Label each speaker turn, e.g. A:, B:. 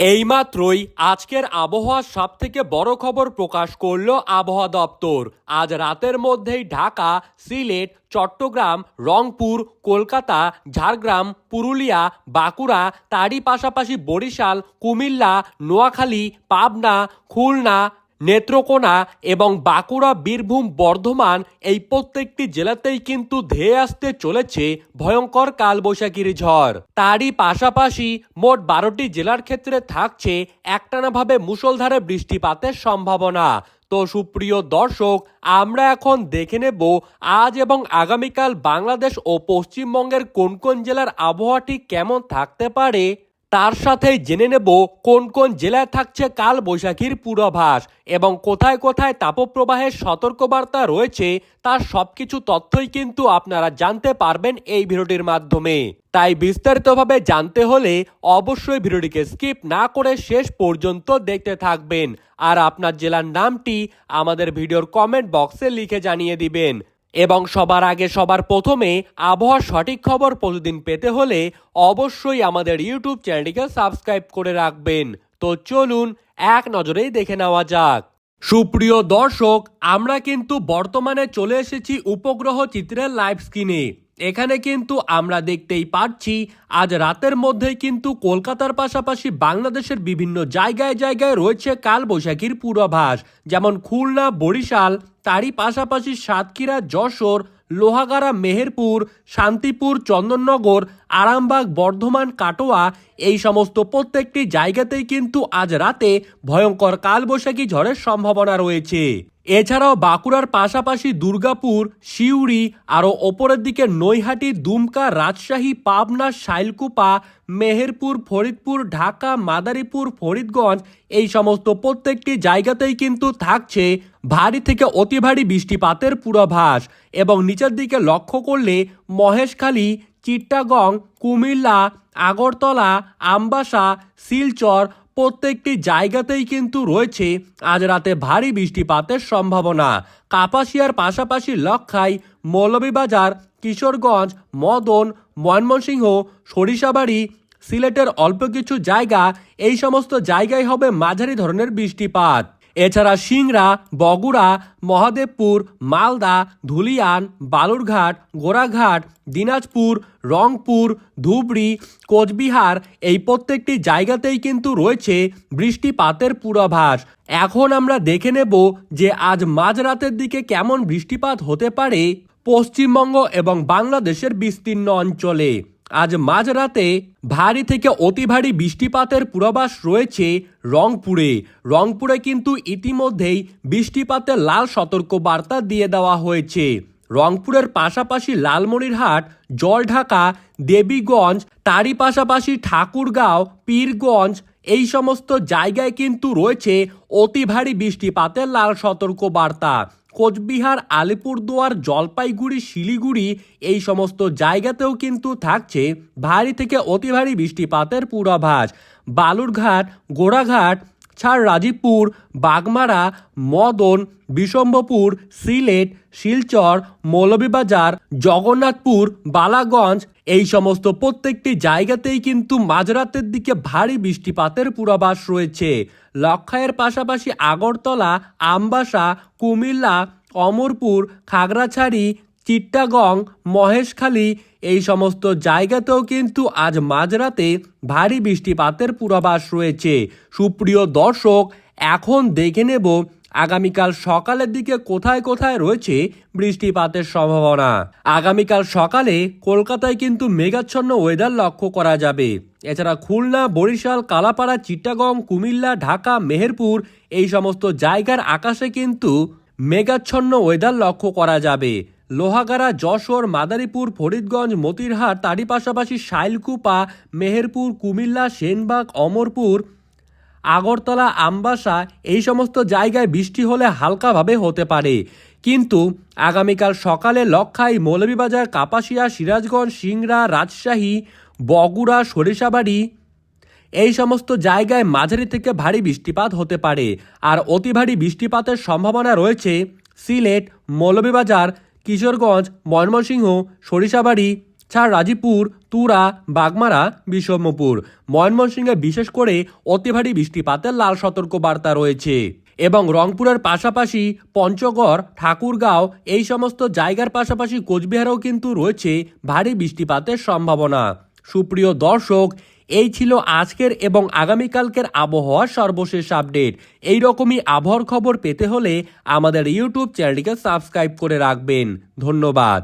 A: এইমাত্রই আজকের আবহাওয়ার সব থেকে বড় খবর প্রকাশ করল আবহাওয়া দপ্তর। আজ রাতের মধ্যেই ঢাকা, সিলেট, চট্টগ্রাম, রংপুর, কলকাতা, ঝাড়গ্রাম, পুরুলিয়া, বাঁকুড়া, তারই পাশাপাশি বরিশাল, কুমিল্লা, নোয়াখালী, পাবনা, খুলনা নেত্রকোনা এবং বাঁকুড়া, বীরভূম, বর্ধমান এই প্রত্যেকটি জেলাতেই কিন্তু ধেয়ে আসতে চলেছে ভয়ঙ্কর কালবৈশাখীর ঝড়। তারই পাশাপাশি মোট বারোটি জেলার ক্ষেত্রে থাকছে একটানাভাবে মুষলধারে বৃষ্টিপাতের সম্ভাবনা। তো সুপ্রিয় দর্শক, আমরা এখন দেখে নেব আজ এবং আগামীকাল বাংলাদেশ ও পশ্চিমবঙ্গের কোন কোন জেলার আবহাওয়াটি কেমন থাকতে পারে তার সাথে জেনে নেব কোন কোন জেলায় থাকছে কাল বৈশাখীর পূর্বাভাস এবং কোথায় কোথায় তাপপ্রবাহের সতর্কবার্তা রয়েছে, তার সবকিছু তথ্যই কিন্তু আপনারা জানতে পারবেন এই ভিডিওটির মাধ্যমে। তাই বিস্তারিতভাবে জানতে হলে অবশ্যই ভিডিওটিকে স্কিপ না করে শেষ পর্যন্ত দেখতে থাকবেন। আর আপনার জেলার নামটি আমাদের ভিডিওর কমেন্ট বক্সে লিখে জানিয়ে দিবেন। এবং সবার আগে সবার প্রথমে আবহাওয়ার সঠিক খবর প্রতিদিন পেতে হলে অবশ্যই আমাদের ইউটিউব চ্যানেলটিকে সাবস্ক্রাইব করে রাখবেন। তো চলুন, এক নজরেই দেখে নেওয়া যাক। সুপ্রিয় দর্শক, আমরা কিন্তু বর্তমানে চলে এসেছি উপগ্রহ চিত্রের লাইভ স্ক্রিনে এখানে কিন্তু আমরা দেখতেই পাচ্ছি, আজ রাতের মধ্যেই কিন্তু কলকাতার পাশাপাশি বাংলাদেশের বিভিন্ন জায়গায় জায়গায় রয়েছে কাল বৈশাখীর পূর্বাভাস, যেমন খুলনা, বরিশাল, তারই পাশাপাশি সাতক্ষীরা, যশোর, লোহাগাড়া, মেহেরপুর, শান্তিপুর, চন্দননগর, আরামবাগ, বর্ধমান, কাটোয়া, এই সমস্ত প্রত্যেকটি জায়গাতেই কিন্তু আজ রাতে ভয়ঙ্কর কালবৈশাখী ঝড়ের সম্ভাবনা রয়েছে। এছাড়াও বাঁকুড়ার পাশাপাশি দুর্গাপুর, সিউড়ি, আরও ওপরের দিকে নৈহাটি, দুমকা, রাজশাহী, পাবনা, শাইলকুপা, মেহেরপুর, ফরিদপুর, ঢাকা, মাদারীপুর, ফরিদগঞ্জ, এই সমস্ত প্রত্যেকটি জায়গাতেই কিন্তু থাকছে ভারী থেকে অতি ভারী বৃষ্টিপাতের পূর্বাভাস। এবং নিচের দিকে লক্ষ্য করলে মহেশখালী চিট্টাগং কুমিল্লা, আগরতলা, আমবাসা, শিলচর প্রত্যেকটি জায়গাতেই কিন্তু রয়েছে আজ রাতে ভারী বৃষ্টিপাতের সম্ভাবনা। কাপাসিয়ার পাশাপাশি লক্ষাই মৌলভীবাজার, কিশোরগঞ্জ, মদন, ময়মনসিংহ, সরিষাবাড়ি, সিলেটের অল্প কিছু জায়গা, এই সমস্ত জায়গায় হবে মাঝারি ধরনের বৃষ্টিপাত। এছাড়া সিংড়া, বগুড়া, মহাদেবপুর, মালদা, ধুলিয়ান, বালুরঘাট গোরাঘাট দিনাজপুর, রংপুর, ধুবড়ি, কোচবিহার এই প্রত্যেকটি জায়গাতেই কিন্তু রয়েছে বৃষ্টিপাতের পূর্বাভাস। এখন আমরা দেখে নেব যে আজ মাঝরাতের দিকে কেমন বৃষ্টিপাত হতে পারে পশ্চিমবঙ্গ এবং বাংলাদেশের বিস্তীর্ণ অঞ্চলে। আজ মাঝরাতে ভারী থেকে অতি ভারী বৃষ্টিপাতের পূর্বাভাস রয়েছে রংপুরে। রংপুরে কিন্তু ইতিমধ্যেই বৃষ্টিপাতের লাল সতর্ক বার্তা দিয়ে দেওয়া হয়েছে। রংপুরের পাশাপাশি লালমনিরহাট, জলঢাকা, দেবীগঞ্জ, তারই পাশাপাশি ঠাকুরগাঁও, পীরগঞ্জ এই সমস্ত জায়গায় কিন্তু রয়েছে অতি ভারী বৃষ্টিপাতের লাল সতর্ক বার্তা কোচবিহার, আলিপুরদুয়ার, জলপাইগুড়ি, শিলিগুড়ি এই সমস্ত জায়গাতেও কিন্তু থাকছে ভারী থেকে অতি ভারী বৃষ্টিপাতের পূর্বাভাস। বালুরঘাট, গোড়াঘাট ছাড় রাজীবপুর, বাগমারা, মদন বিশম্বপুর সিলেট, শিলচর, মৌলভীবাজার, জগন্নাথপুর, বালাগঞ্জ, এই সমস্ত প্রত্যেকটি জায়গাতেই কিন্তু মাঝরাতের দিকে ভারী বৃষ্টিপাতের পূর্বাভাস রয়েছে। লক্ষায়ের পাশাপাশি আগরতলা, আমবাসা, কুমিল্লা, অমরপুর, খাগড়াছড়ি চিট্টাগং মহেশখালী, এই সমস্ত জায়গাতেও কিন্তু আজ মাঝরাতে ভারী বৃষ্টিপাতের পূর্বাভাস রয়েছে। সুপ্রিয় দর্শক, এখন দেখে নেব আগামীকাল সকালের দিকে কোথায় কোথায় রয়েছে বৃষ্টিপাতের সম্ভাবনা। আগামীকাল সকালে কলকাতায় কিন্তু মেঘাচ্ছন্ন ওয়েদার লক্ষ্য করা যাবে। এছাড়া খুলনা, বরিশাল, কালাপাড়া চিট্টাগং কুমিল্লা, ঢাকা, মেহেরপুর এই সমস্ত জায়গার আকাশে কিন্তু মেঘাচ্ছন্ন ওয়েদার লক্ষ্য করা যাবে। লোহাগাড়া, যশোর, মাদারীপুর, ফরিদগঞ্জ, মতিরহাট, তারই পাশাপাশি শাইলকুপা, মেহেরপুর, কুমিল্লা, সেনবাগ, অমরপুর, আগরতলা, আমবাসা এই সমস্ত জায়গায় বৃষ্টি হলে হালকাভাবে হতে পারে। কিন্তু আগামীকাল সকালে লক্ষাই মৌলভীবাজার, কাপাসিয়া, সিরাজগঞ্জ, সিংড়া, রাজশাহী, বগুড়া, সরিষাবাড়ি এই সমস্ত জায়গায় মাঝারি থেকে ভারী বৃষ্টিপাত হতে পারে। আর অতি ভারী বৃষ্টিপাতের সম্ভাবনা রয়েছে সিলেট, মৌলভীবাজার কিশোরগঞ্জ, ময়মনসিংহ, সরিষাবাড়ি, ছাড় রাজীপুর তুরা, বাগমারা বিষম্যপুর ময়মনসিংহে বিশেষ করে অতি ভারী বৃষ্টিপাতের লাল সতর্ক বার্তা রয়েছে। এবং রংপুরের পাশাপাশি পঞ্চগড়, ঠাকুরগাঁও, এই সমস্ত জায়গার পাশাপাশি কোচবিহারেও কিন্তু রয়েছে ভারী বৃষ্টিপাতের সম্ভাবনা। সুপ্রিয় দর্শক এই ছিল আজকের এবং আগামীকালকের আবহাওয়ার সর্বশেষ আপডেট। এই রকমই আবহাওয়ার খবর পেতে হলে আমাদের ইউটিউব চ্যানেলটিকে সাবস্ক্রাইব করে রাখবেন। ধন্যবাদ।